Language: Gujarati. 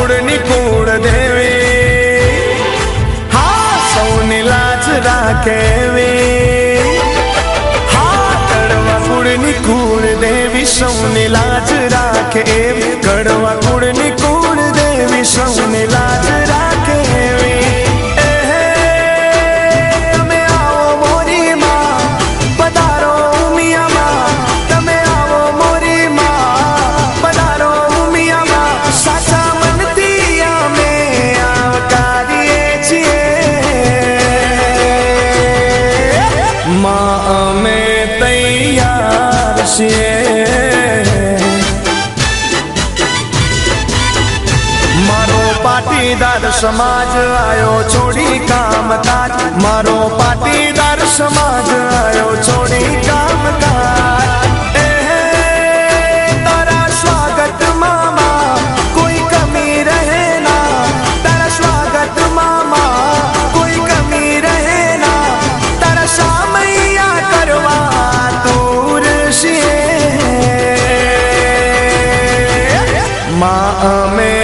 કુળની કુળ દેવી. હા, સૌની લાજ રાખેવી. હા, કડવા કુળની કુળ દેવી, સૌની લાજ રાખે એવી કડવા કુળની કુળ દેવી, સૌની લાજ તૈયાર મારો પાટીદાર સમાજ આયો છોડી કામકાજ. મારો પાટીદાર સમાજ આયો છોડી કામકાજ. মা আমে